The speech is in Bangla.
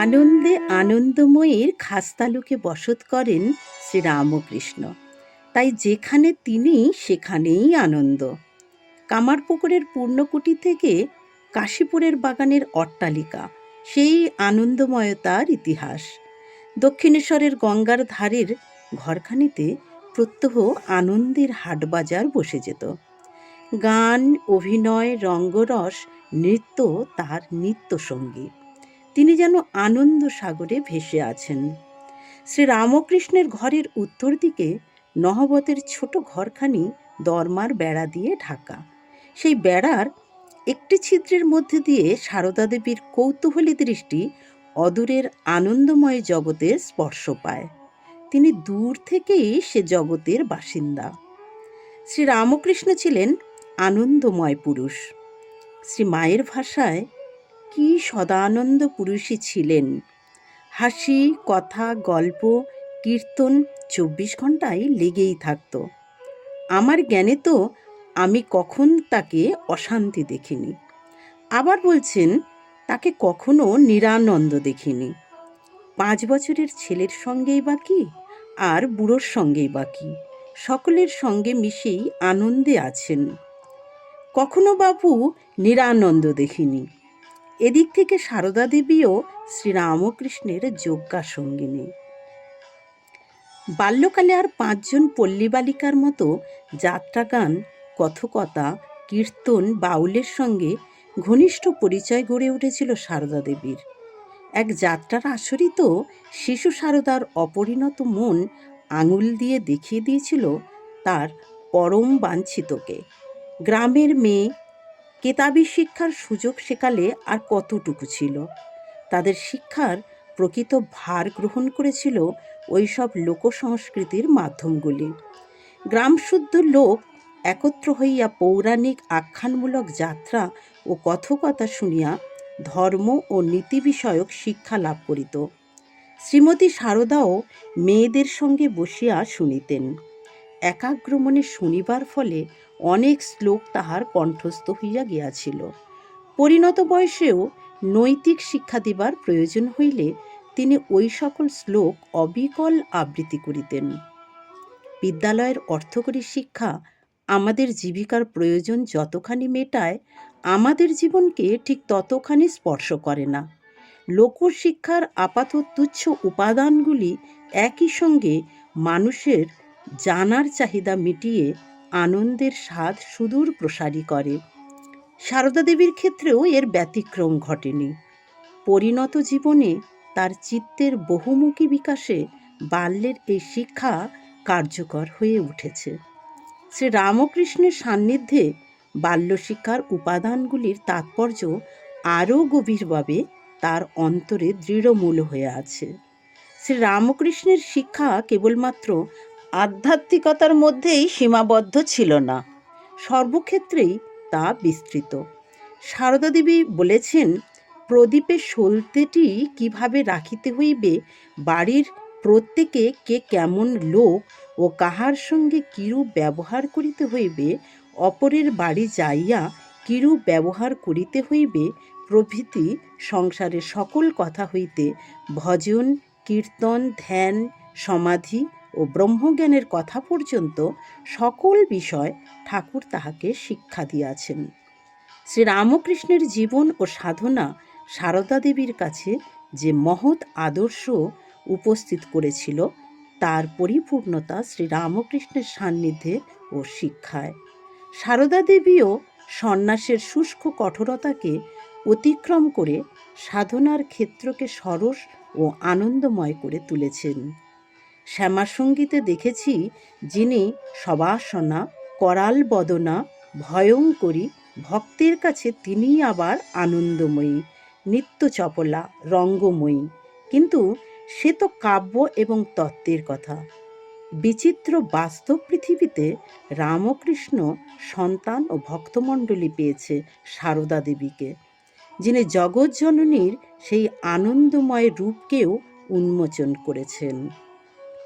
আনন্দে আনন্দময়ীর খাস্তালুকে বসত করেন শ্রীরামকৃষ্ণ। তাই যেখানে তিনি, সেখানেই আনন্দ। কামারপুকুরের পূর্ণকুটি থেকে কাশীপুরের বাগানের অট্টালিকা, সেই আনন্দময়তার ইতিহাস। দক্ষিণেশ্বরের গঙ্গার ধারের ঘরখানিতে প্রত্যহ আনন্দের হাটবাজার বসে যেত। গান, অভিনয়, রঙ্গরস, নৃত্য, তার নিত্যসঙ্গী। তিনি যেন আনন্দ সাগরে ভেসে আছেন। শ্রী রামকৃষ্ণের ঘরের উত্তর দিকে নহবতের ছোট ঘরখানি দরমার বেড়া দিয়ে ঢাকা। সেই বেড়ার একটি ছিদ্রের মধ্যে দিয়ে সারদা দেবীর কৌতূহলী দৃষ্টি অদূরের আনন্দময় জগতে স্পর্শ পায়। তিনি দূর থেকেই সে জগতের বাসিন্দা। শ্রী রামকৃষ্ণ ছিলেন আনন্দময় পুরুষ। শ্রী মায়ের ভাষায় কি সদানন্দ পুরুষই ছিলেন? হাসি, কথা, গল্প, কীর্তন চব্বিশ ঘন্টায় লেগেই থাকত। আমার জ্ঞানে তো আমি কখন তাকে অশান্তি দেখিনি। আবার বলছেন, তাকে কখনো নিরানন্দ দেখিনি। পাঁচ বছরের ছেলের সঙ্গেই বা কি? আর বুড়োর সঙ্গেই বা কি? সকলের সঙ্গে মিশেই আনন্দে আছেন। কখনো বাপু নিরানন্দ দেখিনি। এদিক থেকে সারদা দেবীও শ্রীরামকৃষ্ণের যজ্ঞা সঙ্গিনী বাল্যকালে আর পাঁচজন পল্লী বালিকার মতো যাত্রা গান কথকতা, কীর্তন, বাউলের সঙ্গে ঘনিষ্ঠ পরিচয় গড়ে উঠেছিল সারদা দেবীর। এক যাত্রার আসরই তো শিশু সারদার অপরিণত মন আঙুল দিয়ে দেখিয়ে দিয়েছিল তার পরম বাঞ্ছিতকে। গ্রামের মেয়ে কেতাবি শিক্ষার সুযোগ সেকালে আর কতটুকু ছিল? তাদের শিক্ষার প্রকৃত ভার গ্রহণ করেছিল ওইসব লোকসংস্কৃতির মাধ্যমগুলি। গ্রামশুদ্ধ লোক একত্র হইয়া পৌরাণিক আখ্যানমূলক যাত্রা ও কথকতা শুনিয়া ধর্ম ও নীতি বিষয়ক শিক্ষা লাভ করিত। শ্রীমতী শারদাও মেয়েদের সঙ্গে বসিয়া শুনিতেন। একাগ্রমণে শুনিবার ফলে অনেক শ্লোক তাহার কণ্ঠস্থ হইয়া গিয়াছিল। পরিণত বয়সেও নৈতিক শিক্ষা দিবার প্রয়োজন হইলে তিনি ওই সকল শ্লোক অবিকল আবৃত্তি করিতেন। বিদ্যালয়ের অর্থকরী শিক্ষা আমাদের জীবিকার প্রয়োজন যতখানি মেটায়, আমাদের জীবনকে ঠিক ততখানি স্পর্শ করে না। লোকশিক্ষার আপাত তুচ্ছ উপাদানগুলি একই সঙ্গে মানুষের জানার চাহিদা মিটিয়ে আনন্দের স্বাদ সুদূর প্রসারী করে। সারদা দেবীর ক্ষেত্রেও এর ব্যতিক্রম ঘটেনি। পরিণত জীবনে তার চিত্তের বহুমুখী বিকাশে বাল্যের এই শিক্ষা কার্যকর হয়ে উঠেছে। শ্রী রামকৃষ্ণের সান্নিধ্যে বাল্যশিক্ষার উপাদানগুলির তাৎপর্য আরও গভীরভাবে তার অন্তরে দৃঢ়মূল হয়ে আছে। শ্রী রামকৃষ্ণের শিক্ষা কেবলমাত্র আধ্যাত্মিকতার মধ্যেই সীমাবদ্ধ ছিল না। সর্বক্ষেত্রেই তা বিস্তৃত। সারদা দেবী বলেছেন, প্রদীপে সলতেটি কীভাবে রাখিতে হইবে, বাড়ির প্রত্যেকে কে কেমন লোক ও কাহার সঙ্গে কিরূপ ব্যবহার করিতে হইবে, অপরের বাড়ি যাইয়া কিরূপ ব্যবহার করিতে হইবে, প্রভৃতি সংসারের সকল কথা হইতে ভজন, কীর্তন, ধ্যান, সমাধি ও ব্রহ্মজ্ঞানের কথা পর্যন্ত সকল বিষয় ঠাকুর তাহাকে শিক্ষা দিয়াছেন। শ্রীরামকৃষ্ণের জীবন ও সাধনা সারদা দেবীর কাছে যে মহৎ আদর্শ উপস্থিত করেছিল, তার পরিপূর্ণতা শ্রীরামকৃষ্ণের সান্নিধ্যে ও শিক্ষায়। সারদা দেবীও সন্ন্যাসের শুষ্ক কঠোরতাকে অতিক্রম করে সাধনার ক্ষেত্রকে সরস ও আনন্দময় করে তুলেছেন। শ্যামাসঙ্গীতে দেখেছি যিনি সবাসনা, করাল বদনা, ভয়ঙ্করী, ভক্তের কাছে তিনিই আবার আনন্দময়ী, নিত্য চপলা, রঙ্গময়ী। কিন্তু সে তো কাব্য এবং তত্ত্বের কথা। বিচিত্র বাস্তব পৃথিবীতে রামকৃষ্ণ সন্তান ও ভক্তমণ্ডলী পেয়েছে সারদা দেবীকে, যিনি জগৎজননীর সেই আনন্দময় রূপকেও উন্মোচন করেছেন।